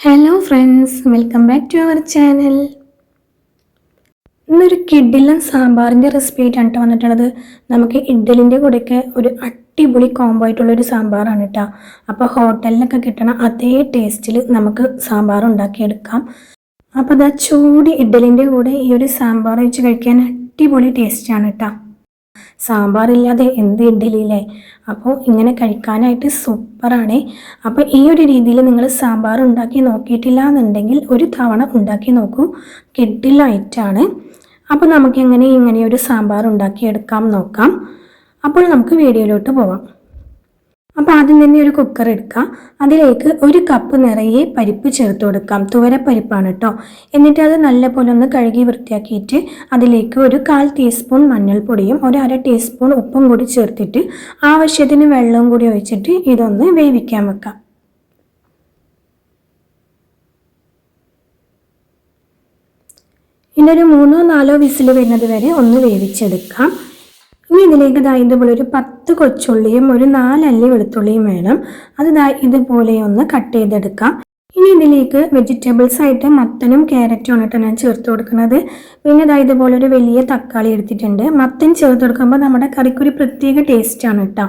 Hello friends welcome back to our channel ഇന്നൊരു കിഡിലൻ സാമ്പാറിന്റെ recipe ആയിട്ടാണ് കേട്ടോ വന്നിട്ടുള്ളത്. നമുക്ക് ഇഡ്ഡലിന്റെ കൂടെയൊക്കെ ഒരു അടിപൊളി കോംബോ ആയിട്ടുള്ള ഒരു സാമ്പാറാണ് കേട്ടോ അപ്പോൾ ഹോട്ടലിലൊക്കെ കിട്ടണ അതേ ടേസ്റ്റിൽ നമുക്ക് സാമ്പാർ ഉണ്ടാക്കിയെടുക്കാം. അപ്പോൾ അതാ ചൂട് ഇഡ്ഡലിന്റെ കൂടെ ഈ ഒരു സാമ്പാർ വെച്ച് കഴിക്കാൻ അടിപൊളി ടേസ്റ്റാണ് കേട്ടോ സാമ്പാറില്ലാതെ എന്ത് ഇഡ്ഡലിയില്ലേ? അപ്പോൾ ഇങ്ങനെ കഴിക്കാനായിട്ട് സൂപ്പറാണ്. അപ്പോൾ ഈ ഒരു രീതിയിൽ നിങ്ങൾ സാമ്പാർ ഉണ്ടാക്കി നോക്കിയിട്ടില്ല എന്നുണ്ടെങ്കിൽ ഒരു തവണ ഉണ്ടാക്കി നോക്കൂ. കിഡിലായിട്ടാണ് അപ്പോൾ നമുക്ക് എങ്ങനെ ഇങ്ങനെ ഒരു സാമ്പാർ ഉണ്ടാക്കിയെടുക്കാം നോക്കാം. അപ്പോൾ നമുക്ക് വീഡിയോയിലോട്ട് പോവാം. അപ്പോൾ ആദ്യം തന്നെ ഒരു കുക്കർ എടുക്കാം. അതിലേക്ക് ഒരു കപ്പ് നിറയെ പരിപ്പ് ചേർത്ത് കൊടുക്കാം. തുവരപ്പരിപ്പാണ് കേട്ടോ എന്നിട്ട് അത് നല്ലപോലെ ഒന്ന് കഴുകി വൃത്തിയാക്കിയിട്ട് അതിലേക്ക് ഒരു കാൽ ടീസ്പൂൺ മഞ്ഞൾപ്പൊടിയും ഒരു അര ടീസ്പൂൺ ഉപ്പും കൂടി ചേർത്തിട്ട് ആവശ്യത്തിന് വെള്ളവും കൂടി ഒഴിച്ചിട്ട് ഇതൊന്ന് വേവിക്കാൻ വെക്കാം. ഇന്നൊരു മൂന്നോ നാലോ വിസിൽ വരുന്നത് വരെ ഒന്ന് വേവിച്ചെടുക്കാം. ഇനി ഇതിലേക്ക് ദാ ഇതുപോലെ ഒരു പത്ത് കൊച്ചുള്ളിയും ഒരു നാലല്ലി വെളുത്തുള്ളിയും വേണം. അത് ദാ ഇതുപോലെ ഒന്ന് കട്ട് ചെയ്തെടുക്കാം. ഇനി ഇതിലേക്ക് വെജിറ്റബിൾസ് ആയിട്ട് മത്തനും ക്യാരറ്റും ആണ് ഞാൻ ചേർത്ത് കൊടുക്കുന്നത്. പിന്നെ ഇതാ ഇതുപോലെ ഒരു വലിയ തക്കാളി എടുത്തിട്ടുണ്ട്. മത്തൻ ചേർത്ത് കൊടുക്കുമ്പോൾ നമ്മുടെ കറിക്കൊരു പ്രത്യേക ടേസ്റ്റാണ് കേട്ടോ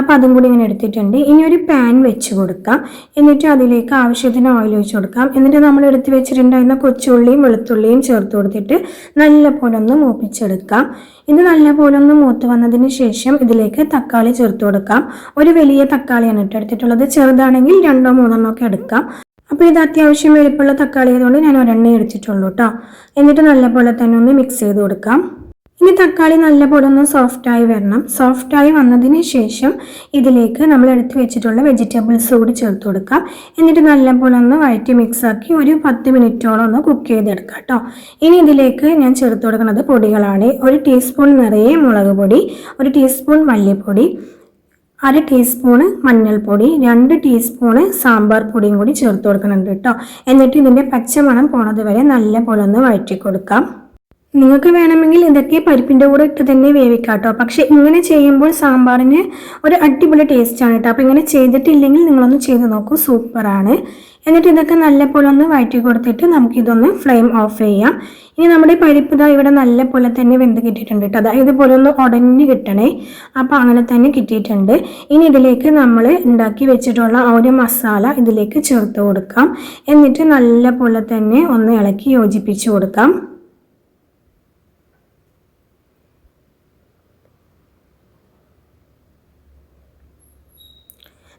അപ്പോൾ അതും കൂടി ഇങ്ങനെ എടുത്തിട്ടുണ്ട്. ഇനി ഒരു പാൻ വെച്ച് കൊടുക്കാം. എന്നിട്ട് അതിലേക്ക് ആവശ്യത്തിന് ഓയിൽ ഒഴിച്ച് കൊടുക്കാം. എന്നിട്ട് നമ്മൾ എടുത്ത് വെച്ചിട്ടുണ്ടായിരുന്ന കൊച്ചുള്ളിയും വെളുത്തുള്ളിയും ചേർത്ത് കൊടുത്തിട്ട് നല്ലപോലെ ഒന്ന് മൂപ്പിച്ചെടുക്കാം. ഇത് നല്ലപോലെ ഒന്ന് മൂത്ത് വന്നതിന് ശേഷം ഇതിലേക്ക് തക്കാളി ചേർത്ത് കൊടുക്കാം. ഒരു വലിയ തക്കാളിയാണ് ഇട്ട് എടുത്തിട്ടുള്ളത്. ചെറുതാണെങ്കിൽ രണ്ടോ മൂന്നെണ്ണോ ഒക്കെ എടുക്കാം. അപ്പോൾ ഇത് അത്യാവശ്യം വെളുപ്പുള്ള തക്കാളി ആയതുകൊണ്ട് ഞാൻ ഒരെണ്ണ അടിച്ചിട്ടുള്ളൂ കേട്ടോ എന്നിട്ട് നല്ലപോലെ തന്നെ ഒന്ന് മിക്സ് ചെയ്ത് കൊടുക്കാം. ഇനി തക്കാളി നല്ലപോലെ ഒന്ന് സോഫ്റ്റായി വരണം. സോഫ്റ്റായി വന്നതിന് ശേഷം ഇതിലേക്ക് നമ്മൾ എടുത്ത് വെച്ചിട്ടുള്ള വെജിറ്റബിൾസ് കൂടി ചേർത്ത് കൊടുക്കാം. എന്നിട്ട് നല്ലപോലെ ഒന്ന് വഴറ്റി മിക്സാക്കി ഒരു പത്ത് മിനിറ്റോളം ഒന്ന് കുക്ക് ചെയ്തെടുക്കാം കേട്ടോ ഇനി ഇതിലേക്ക് ഞാൻ ചേർത്ത് കൊടുക്കുന്നത് പൊടികളാണ്. ഒരു ടീസ്പൂൺ നിറയെ മുളക് പൊടി ഒരു ടീസ്പൂൺ മല്ലിപ്പൊടി അര ടീസ്പൂണ് മഞ്ഞൾപ്പൊടി രണ്ട് ടീസ്പൂണ് സാമ്പാർ പൊടിയും കൂടി ചേർത്ത് കൊടുക്കുന്നുണ്ട് കേട്ടോ. എന്നിട്ട് ഇതിന്റെ പച്ചമണം പോണത് വരെ നല്ല പോലെ ഒന്ന് വഴറ്റി കൊടുക്കാം നിങ്ങൾക്ക് വേണമെങ്കിൽ ഇതൊക്കെ പരിപ്പിന്റെ കൂടെ ഇട്ട് തന്നെ വേവിക്കാം കേട്ടോ. പക്ഷെ ഇങ്ങനെ ചെയ്യുമ്പോൾ സാമ്പാറിന് ഒരു അടിപൊളി ടേസ്റ്റാണ് കേട്ടോ. അപ്പോൾ ഇങ്ങനെ ചെയ്തിട്ടില്ലെങ്കിൽ നിങ്ങളൊന്ന് ചെയ്ത് നോക്കൂ. സൂപ്പറാണ്. എന്നിട്ട് ഇതൊക്കെ നല്ലപോലെ ഒന്ന് വഴറ്റി കൊടുത്തിട്ട് നമുക്കിതൊന്ന് ഫ്ലെയിം ഓഫ് ചെയ്യാം. ഇനി നമ്മുടെ പരിപ്പ് ഇതാ ഇവിടെ നല്ലപോലെ തന്നെ വെന്ത് കിട്ടിയിട്ടുണ്ട് കേട്ടോ. അതായത് ഇതുപോലെ ഒന്ന് ഉടഞ്ഞു കിട്ടണേ. അപ്പോൾ അങ്ങനെ തന്നെ കിട്ടിയിട്ടുണ്ട്. ഇനി ഇതിലേക്ക് നമ്മൾ ഉണ്ടാക്കി വെച്ചിട്ടുള്ള ഒരു മസാല ഇതിലേക്ക് ചേർത്ത് കൊടുക്കാം. എന്നിട്ട് നല്ലപോലെ തന്നെ ഒന്ന് ഇളക്കി യോജിപ്പിച്ച് കൊടുക്കാം.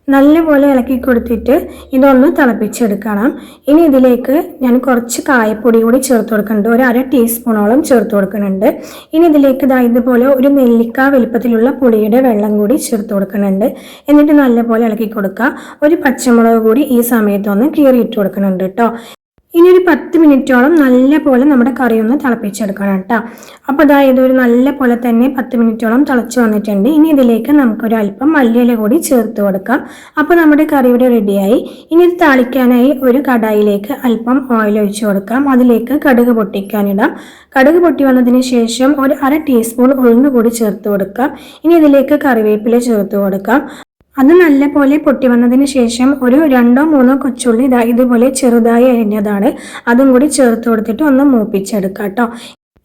നല്ലപോലെ ഇളക്കി കൊടുത്തിട്ട് ഇതൊന്ന് തിളപ്പിച്ചെടുക്കണം. ഇനി ഇതിലേക്ക് ഞാൻ കുറച്ച് കായപ്പൊടി കൂടി ചേർത്ത് കൊടുക്കുന്നുണ്ട്. ഒരു അര ടീസ്പൂണോളം ചേർത്ത് കൊടുക്കുന്നുണ്ട്. ഇനി ഇതിലേക്ക് ഇതാ ഇതുപോലെ ഒരു നെല്ലിക്ക വലുപ്പത്തിലുള്ള പുളിയുടെ വെള്ളം കൂടി ചേർത്ത് കൊടുക്കുന്നുണ്ട്. എന്നിട്ട് നല്ലപോലെ ഇളക്കി കൊടുക്കുക. ഒരു പച്ചമുളക് കൂടി ഈ സമയത്തൊന്ന് കീറിയിട്ട് കൊടുക്കുന്നുണ്ട് കേട്ടോ. ഇനി ഒരു പത്ത് മിനിറ്റോളം നല്ല പോലെ നമ്മുടെ കറി ഒന്ന് തിളപ്പിച്ചെടുക്കണം കേട്ടോ. അപ്പോൾ അതായത് ഒരു നല്ല പോലെ തന്നെ പത്ത് മിനിറ്റോളം തിളച്ച് വന്നിട്ടുണ്ട്. ഇനി ഇതിലേക്ക് നമുക്കൊരു അല്പം മല്ലിയില കൂടി ചേർത്ത് കൊടുക്കാം. അപ്പോൾ നമ്മുടെ കറി ഇവിടെ റെഡിയായി. ഇനി ഇത് താളിക്കാനായി ഒരു കടായിലേക്ക് അല്പം ഓയിൽ ഒഴിച്ച് കൊടുക്കാം. അതിലേക്ക് കടുക് പൊട്ടിക്കാനിടാം. കടുക് പൊട്ടി വന്നതിന് ശേഷം ഒരു അര ടീസ്പൂൺ ഉഴുന്ന് കൂടി ചേർത്ത് കൊടുക്കാം. ഇനി ഇതിലേക്ക് കറിവേപ്പില ചേർത്ത് കൊടുക്കാം. അത് നല്ല പോലെ പൊട്ടി വന്നതിന് ശേഷം ഒരു രണ്ടോ മൂന്നോ കൊച്ചുള്ളി ഇതാ ഇതുപോലെ ചെറുതായി അരിഞ്ഞതാണ്. അതും കൂടി ചേർത്ത് കൊടുത്തിട്ട് ഒന്ന് മൂപ്പിച്ചെടുക്കാം കേട്ടോ.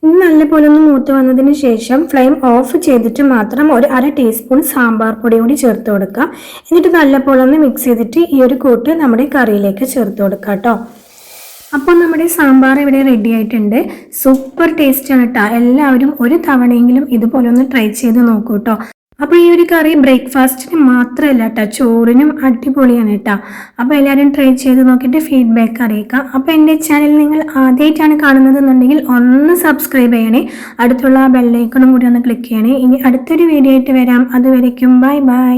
ഇത് നല്ല പോലെ ഒന്ന് മൂത്ത് വന്നതിന് ശേഷം ഫ്ലെയിം ഓഫ് ചെയ്തിട്ട് മാത്രം ഒരു അര ടീസ്പൂൺ സാമ്പാർ പൊടി കൂടി ചേർത്ത് കൊടുക്കുക എന്നിട്ട് നല്ല പോലെ ഒന്ന് മിക്സ് ചെയ്തിട്ട് ഈ ഒരു കൂട്ട് നമ്മുടെ കറിയിലേക്ക് ചേർത്ത് കൊടുക്കാം കേട്ടോ. അപ്പോൾ നമ്മുടെ സാമ്പാർ ഇവിടെ റെഡി ആയിട്ടുണ്ട്. സൂപ്പർ ടേസ്റ്റാണ് കേട്ടോ. എല്ലാവരും ഒരു തവണയെങ്കിലും ഇതുപോലെ ഒന്ന് ട്രൈ ചെയ്ത് നോക്കൂ കേട്ടോ. അപ്പോൾ ഈ ഒരു കറി ബ്രേക്ക്ഫാസ്റ്റിന് മാത്രമല്ല കേട്ടോ ചോറിനും അടിപൊളിയാണ് കേട്ടോ അപ്പോൾ എല്ലാവരും ട്രൈ ചെയ്ത് നോക്കിയിട്ട് ഫീഡ്ബാക്ക് അറിയിക്കുക അപ്പോൾ എന്റെ ചാനൽ നിങ്ങൾ ആദ്യമായിട്ടാണ് കാണുന്നതെന്നുണ്ടെങ്കിൽ ഒന്ന് സബ്സ്ക്രൈബ് ചെയ്യണേ. അടുത്തുള്ള ആ ബെല്ലൈക്കണും കൂടി ഒന്ന് ക്ലിക്ക് ചെയ്യണേ. ഇനി അടുത്തൊരു വീഡിയോ ആയിട്ട് വരാം. അതുവരയ്ക്കും ബൈ ബൈ